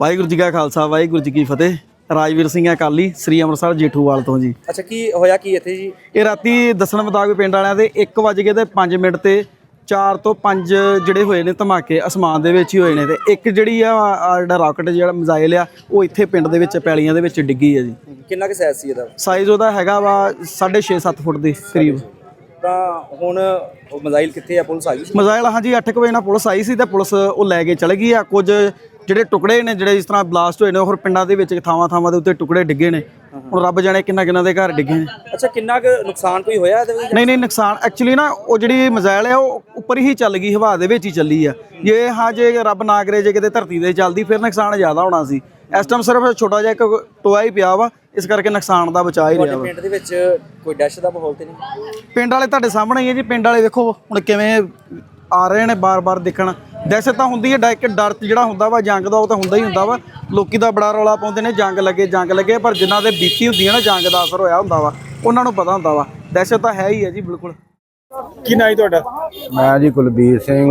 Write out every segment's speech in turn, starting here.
ਵਾਹਿਗੁਰੂ ਜੀ ਕਾ ਖਾਲਸਾ ਵਾਹਿਗੁਰੂ ਜੀ ਕੀ ਫਤਿਹ। ਰਾਜਵੀਰ ਸਿੰਘ ਅਕਾਲੀ ਸ੍ਰੀ ਅੰਮ੍ਰਿਤਸਰ ਜੇਠੂਵਾਲ ਤੋਂ ਜੀ। ਅੱਛਾ ਕੀ ਹੋਇਆ ਕੀ ਇੱਥੇ ਜੀ? ਇਹ ਰਾਤੀ ਦੱਸਣ ਮੁਤਾਬਕ ਪਿੰਡ ਵਾਲਿਆਂ ਦੇ 1 ਵਜੇ ਤੇ 5 ਮਿੰਟ ਤੇ 4 ਤੋਂ 5 ਜਿਹੜੇ ਹੋਏ ਨੇ ਧਮਾਕੇ ਅਸਮਾਨ ਦੇ ਵਿੱਚ ਹੀ ਹੋਏ ਨੇ ਤੇ ਇੱਕ ਜਿਹੜੀ ਆ ਆ ਜਿਹੜਾ ਰਾਕਟ ਜਿਹੜਾ ਮਿਜ਼ਾਈਲ ਆ ਉਹ ਇੱਥੇ ਪਿੰਡ ਦੇ ਵਿੱਚ ਪੈਲੀਆਂ ਦੇ ਵਿੱਚ ਡਿੱਗੀ ਆ ਜੀ। ਕਿੰਨਾ ਕੁ ਸਾਈਜ਼ ਸੀ ਇਹਦਾ? ਸਾਈਜ਼ ਉਹਦਾ ਹੈਗਾ ਵਾ 6.5 7 ਫੁੱਟ ਦੇ ਕਰੀਬ। ਤਾਂ ਹੁਣ ਉਹ ਮਜ਼ਾਈਲ ਕਿੱਥੇ ਆ? ਪੁਲਿਸ ਆ ਗਈ ਸੀ? ਮਿਜ਼ਾਈਲ ਹਾਂਜੀ 8 ਵਜੇ ਨਾਲ ਪੁਲਿਸ ਆਈ ਸੀ ਤੇ ਪੁਲਿਸ ਉਹ ਲੈ ਕੇ ਚਲੇ ਗਈ ਆ। ਕੁਝ ਜਿਹੜੇ ਟੁਕੜੇ ਨੇ ਜਿਹੜੇ ਇਸ ਤਰ੍ਹਾਂ ਬਲਾਸਟ ਹੋਏ ਨੇ ਹੋਰ ਪਿੰਡਾਂ ਦੇ ਵਿੱਚ ਥਾਵਾਂ ਥਾਵਾਂ ਦੇ ਉੱਤੇ ਟੁਕੜੇ ਡਿੱਗੇ ਨੇ। ਹੁਣ ਰੱਬ ਜਾਣੇ ਕਿੰਨਾ ਕਿੰਨਾ ਦੇ ਘਰ ਡਿੱਗੇ ਨੇ। ਅੱਛਾ ਕਿੰਨਾ ਕੁ ਨੁਕਸਾਨ ਕੋਈ ਹੋਇਆ ਇਹਦੇ ਵਿੱਚ? ਨਹੀਂ ਨਹੀਂ ਨੁਕਸਾਨ ਐਕਚੁਅਲੀ ਨਾ ਉਹ ਜਿਹੜੀ ਮਿਜ਼ਾਈਲ ਹੈ ਉਹ ਉੱਪਰ ਹੀ ਚੱਲ ਗਈ ਹਵਾ ਦੇ ਵਿੱਚ ਹੀ ਚੱਲੀ ਆ। ਜੇ ਹਾਂ ਜੇ ਰੱਬ ਨਾ ਕਰੇ ਜੇ ਕਿਤੇ ਧਰਤੀ ਤੇ ਚੱਲਦੀ ਫਿਰ ਨੁਕਸਾਨ ਜ਼ਿਆਦਾ ਹੋਣਾ ਸੀ। ਇਸ ਟਾਈਮ ਸਿਰਫ ਛੋਟਾ ਜਿਹਾ ਇੱਕ ਟੋਆ ਹੀ ਪਿਆ ਵਾ ਇਸ ਕਰਕੇ ਨੁਕਸਾਨ ਦਾ ਬਚਾ ਹੀ ਰਿਹਾ ਵਾ। ਪਿੰਡ ਦੇ ਵਿੱਚ ਕੋਈ ਡੈਸ਼ ਦਾ ਮਾਹੌਲ ਤੇ ਨਹੀਂ? ਪਿੰਡ ਵਾਲੇ ਤੁਹਾਡੇ ਸਾਹਮਣੇ ਹੀ ਹੈ ਜੀ ਪਿੰਡ ਵਾਲੇ ਵੇਖੋ ਹੁਣ ਕਿਵੇਂ ਆ ਰਹੇ ਨੇ ਬਾਰ-ਬਾਰ ਦੇਖਣ। ਦਹਿਸ਼ਤ ਤਾਂ ਹੁੰਦੀ ਹੈ ਡਰ ਡਰ ਜਿਹੜਾ ਹੁੰਦਾ ਵਾ ਜੰਗ ਦਾ ਉਹ ਤਾਂ ਹੁੰਦਾ ਹੀ ਹੁੰਦਾ ਵਾ। ਲੋਕੀ ਦਾ ਬੜਾ ਰੌਲਾ ਪਾਉਂਦੇ ਨੇ ਜੰਗ ਲੱਗੇ ਜੰਗ ਲੱਗੇ ਪਰ ਜਿਨ੍ਹਾਂ ਦੇ ਬੀਤੀ ਹੁੰਦੀ ਹੈ ਨਾ ਜੰਗ ਦਾ ਅਸਰ ਹੋਇਆ ਹੁੰਦਾ ਵਾ ਉਹਨਾਂ ਨੂੰ ਪਤਾ ਹੁੰਦਾ ਵਾ। ਦਹਿਸ਼ਤ ਤਾਂ ਹੈ ਹੀ ਹੈ ਜੀ ਬਿਲਕੁਲ। ਕੀ ਨਾਂ ਜੀ ਤੁਹਾਡਾ? ਮੈਂ ਜੀ ਕੁਲਬੀਰ ਸਿੰਘ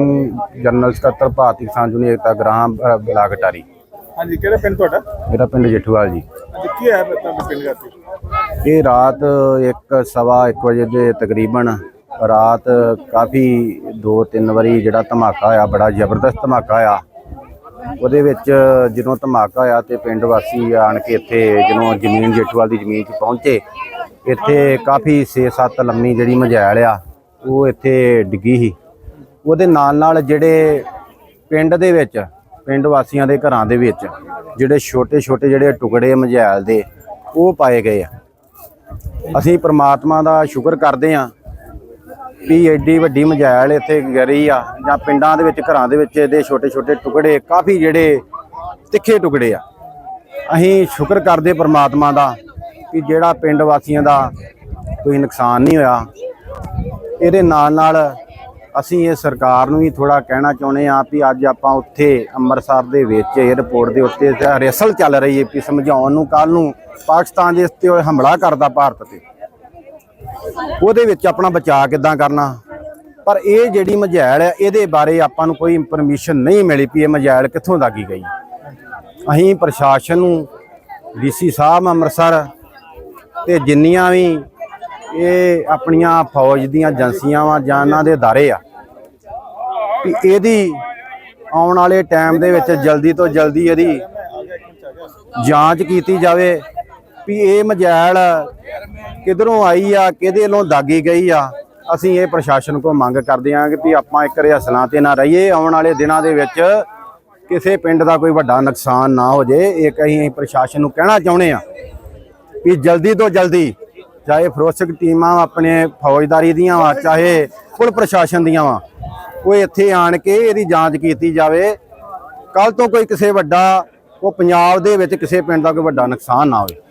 ਜਨਰਲ ਸਕੱਤਰ ਭਾਰਤੀ ਕਿਸਾਨ ਯੂਨੀਅਨ ਏਕਤਾ ਗ੍ਰਾਮ ਅ, ਬਲਾਕ ਅਟਾਰੀ। ਹਾਂਜੀ ਕਿਹੜਾ ਪਿੰਡ ਤੁਹਾਡਾ? ਮੇਰਾ ਪਿੰਡ ਜੇਠੂਵਾਲ ਜੀ। ਅੱਜ ਕੀ ਹੈ ਤੁਹਾਡੇ ਪਿੰਡ ਰਾਤੀ ਇਹ ਰਾਤ 1 ਸਵਾ 1 ਵਜੇ ਦੇ ਤਕਰੀਬਨ ਰਾਤ ਕਾਫੀ 2-3 ਵਾਰੀ ਜਿਹੜਾ ਧਮਾਕਾ ਹੋਇਆ, ਬੜਾ ਜ਼ਬਰਦਸਤ ਧਮਾਕਾ ਹੋਇਆ। ਉਹਦੇ ਵਿੱਚ ਜਦੋਂ ਧਮਾਕਾ ਹੋਇਆ ਤੇ ਪਿੰਡ ਵਾਸੀ ਆਣ ਕੇ ਇੱਥੇ ਜਦੋਂ ਜ਼ਮੀਨ ਜੇਠੂਵਾਲ ਦੀ ਜ਼ਮੀਨ 'ਚ ਪਹੁੰਚੇ, ਇੱਥੇ ਕਾਫੀ 6-7 ਲੰਮੀ ਜਿਹੜੀ ਮਝੈਲ ਆ, ਉਹ ਇੱਥੇ ਡਿੱਗੀ ਸੀ। ਉਹਦੇ ਨਾਲ ਨਾਲ ਜਿਹੜੇ ਪਿੰਡ ਦੇ ਵਿੱਚ, ਪਿੰਡ ਵਾਸੀਆਂ ਦੇ ਘਰਾਂ ਦੇ ਵਿੱਚ ਜਿਹੜੇ ਛੋਟੇ ਛੋਟੇ ਜਿਹੜੇ ਟੁਕੜੇ ਮਝੈਲ ਦੇ, ਉਹ ਪਾਏ ਗਏ ਆ। ਅਸੀਂ ਪ੍ਰਮਾਤਮਾ ਦਾ ਸ਼ੁਕਰ ਕਰਦੇ ਹਾਂ ਵੀ ਐਡੀ ਵੱਡੀ ਮਜਾਇਲ ਇੱਥੇ ਗਰੀ ਆ, ਜਾਂ ਪਿੰਡਾਂ ਦੇ ਵਿੱਚ, ਘਰਾਂ ਦੇ ਵਿੱਚ ਇਹਦੇ ਛੋਟੇ ਛੋਟੇ ਟੁਕੜੇ, ਕਾਫੀ ਜਿਹੜੇ ਤਿੱਖੇ ਟੁਕੜੇ ਆ। ਅਸੀਂ ਸ਼ੁਕਰ ਕਰਦੇ ਪਰਮਾਤਮਾ ਦਾ ਕਿ ਜਿਹੜਾ ਪਿੰਡ ਵਾਸੀਆਂ ਦਾ ਕੋਈ ਨੁਕਸਾਨ ਨਹੀਂ ਹੋਇਆ। ਇਹਦੇ ਨਾਲ ਨਾਲ ਅਸੀਂ ਇਹ ਸਰਕਾਰ ਨੂੰ ਵੀ ਥੋੜਾ ਕਹਿਣਾ ਚਾਹੁੰਦੇ ਹਾਂ ਵੀ ਅੱਜ ਆਪਾਂ ਉੱਥੇ ਅੰਮ੍ਰਿਤਸਰ ਦੇ ਵਿੱਚ 에ਅਰਪੋਰਟ ਦੇ ਉੱਤੇ ਰੈਸਲ ਚੱਲ ਰਹੀ ਹੈ ਵੀ ਸਮਝਾਉਣ ਨੂੰ ਕੱਲ ਨੂੰ ਪਾਕਿਸਤਾਨ ਦੇ ਉੱਤੇ ਉਹ ਹਮਲਾ ਕਰਦਾ ਭਾਰਤ ਤੇ। ਉਹਦੇ ਵਿੱਚ ਆਪਣਾ ਬਚਾਅ ਕਿੱਦਾਂ ਕਰਨਾ? ਪਰ ਇਹ ਜਿਹੜੀ ਮਝੈਲ ਹੈ ਇਹਦੇ ਬਾਰੇ ਆਪਾਂ ਨੂੰ ਕੋਈ ਇਨਫੋਰਮੇਸ਼ਨ ਨਹੀਂ ਮਿਲੀ ਵੀ ਇਹ ਮਝੈਲ ਕਿੱਥੋਂ ਲੱਗੀ ਗਈ। ਅਸੀਂ ਪ੍ਰਸ਼ਾਸਨ ਨੂੰ, ਡੀਸੀ ਸਾਹਿਬ ਅੰਮ੍ਰਿਤਸਰ ਤੇ ਜਿੰਨੀਆਂ ਵੀ ਇਹ ਆਪਣੀਆਂ ਫੌਜ ਦੀਆਂ ਏਜੰਸੀਆਂ ਵਾ ਜਾਂ ਇਹਨਾਂ ਦੇ ਅਦਾਰੇ ਆ, ਵੀ ਇਹਦੀ ਆਉਣ ਵਾਲੇ ਟਾਈਮ ਦੇ ਵਿੱਚ ਜਲਦੀ ਤੋਂ ਜਲਦੀ ਇਹਦੀ ਜਾਂਚ ਕੀਤੀ ਜਾਵੇ ਵੀ ਇਹ ਮਜੈਲ ਕਿਧਰੋਂ ਆਈ ਆ, ਕਿਹਦੇ ਵੱਲੋਂ ਦਾਗੀ ਗਈ ਆ, ਅਸੀਂ ਇਹ ਪ੍ਰਸ਼ਾਸਨ ਕੋਲ ਮੰਗ ਕਰਦੇ ਹਾਂ ਕਿ ਵੀ ਆਪਾਂ ਇੱਕ ਰਿਹਸਲਾਂ ਤੇ ਨਾ ਰਹੀਏ, ਆਉਣ ਵਾਲੇ ਦਿਨਾਂ ਦੇ ਵਿੱਚ ਕਿਸੇ ਪਿੰਡ ਦਾ ਕੋਈ ਵੱਡਾ ਨੁਕਸਾਨ ਨਾ ਹੋ ਜੇ, ਇਹ ਅਸੀਂ ਪ੍ਰਸ਼ਾਸਨ ਨੂੰ ਕਹਿਣਾ ਚਾਹੁੰਦੇ ਆ ਵੀ ਜਲਦੀ ਤੋਂ ਜਲਦੀ ਚਾਹੇ ਫਰੋਸਕ ਟੀਮਾਂ ਆਪਣੇ ਫੌਜਦਾਰੀ ਦੀਆਂ ਵਾ, ਚਾਹੇ ਪੁਲ ਪ੍ਰਸ਼ਾਸਨ ਦੀਆਂ ਵਾ ਉਹ ਇੱਥੇ ਆਣ ਕੇ ਇਹਦੀ ਜਾਂਚ ਕੀਤੀ ਜਾਵੇ ਕੱਲ ਤੋਂ ਕੋਈ ਕਿਸੇ ਵੱਡਾ, ਉਹ ਪੰਜਾਬ ਦੇ ਵਿੱਚ ਕਿਸੇ ਪਿੰਡ ਦਾ ਕੋਈ ਵੱਡਾ ਨੁਕਸਾਨ ਨਾ ਹੋਵੇ।